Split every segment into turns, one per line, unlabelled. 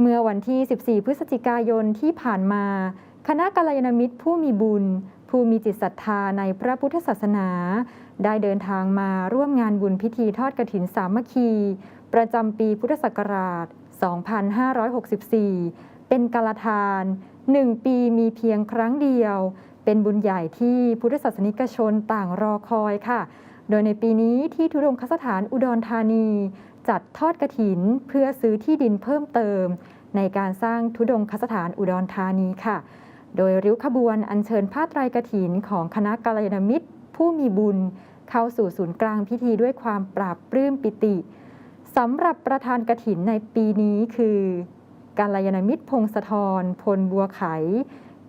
เมื่อวันที่ 14 พฤศจิกายนที่ผ่านมา คณะกัลยาณมิตรผู้มีบุญ ผู้มีจิตศรัทธาในพระพุทธศาสนา ได้เดินทางมาร่วมงานบุญพิธีทอดกฐินสามัคคี ประจำปีพุทธศักราช 2564 เป็นกาลทานหนึ่งปีมีเพียงครั้งเดียว เป็นบุญใหญ่ที่พุทธศาสนิกชนต่างรอคอยค่ะ โดยในปีนี้ที่ทุดงคสถานอุดรธานี จัดทอดกระถินเพื่อซื้อที่ดินเพิ่มเติม ในการสร้างทุดงคสถานอุดรธานีค่ะ โดยริ้วขบวนอัญเชิญผ้าไตรกฐินของคณะกัลยาณมิตร ผู้มีบุญ เข้าสู่ศูนย์กลางพิธีด้วยความปราบปลื้มปิติสำหรับประธานกฐินในปีนี้คือกัลยาณมิตรพงศธรพลบัวไข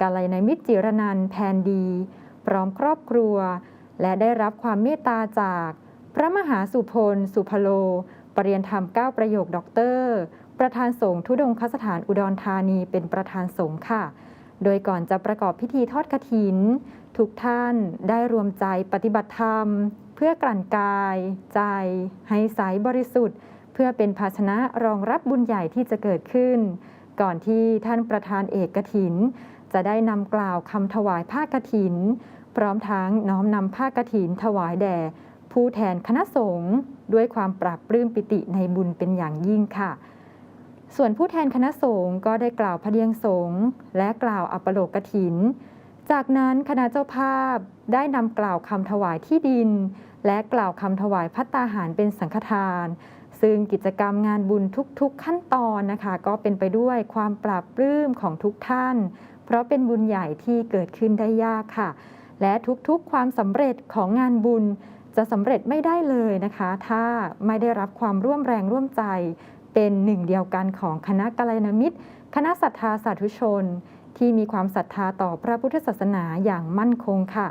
กัลยาณมิตรจิรนันแพนดี พร้อมครอบครัว และได้รับความเมตตาจาก พระมหาสุพล สุพโล ปรริยนธรรม 9 ประโยคด็อกเตอร์ ประธานสงฆ์ทุดงคสถานอุดรธานีเป็นประธานสงฆ์ค่ะ โดยก่อนจะประกอบพิธีทอดกฐิน ทุกท่านได้รวมใจปฏิบัติธรรม เพื่อกลั่นกาย ใจ ให้ใสบริสุทธิ์ เพื่อเป็นภาชนะรองรับบุญใหญ่ที่จะเกิดขึ้น ก่อนที่ท่านประธานเอกกฐิน จะได้นำกล่าวคำถวายผ้ากฐิน พร้อมทั้งน้อมนำผ้ากฐินถวายแด่ ผู้แทนคณะสงฆ์ด้วยความปราบปลื้มปิติในบุญเป็นอย่างยิ่งค่ะ ส่วนผู้แทนคณะสงฆ์ก็ได้กล่าวพระเดียงสงฆ์และกล่าวอัปโลกกฐิน จากนั้นคณะเจ้าภาพได้นำกล่าวคำถวายที่ดิน และกล่าวคำถวายพัตตาหารเป็นสังฆทาน ซึ่งกิจกรรมงานบุญทุกๆขั้นตอนนะคะ ก็เป็นไปด้วยความปราบปลื้มของทุกท่าน เพราะเป็นบุญใหญ่ที่เกิดขึ้นได้ยากค่ะ และทุกๆความสำเร็จของงานบุญ จะสำเร็จไม่ได้เลยนะคะ ถ้าไม่ได้รับความร่วมแรงร่วมใจ เป็นหนึ่งเดียวกันของคณะกัลยาณมิตร คณะศรัทธาสาธุชน ที่มีความศรัทธาต่อพระพุทธศาสนาอย่างมั่นคงค่ะ